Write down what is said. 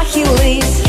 Achilles.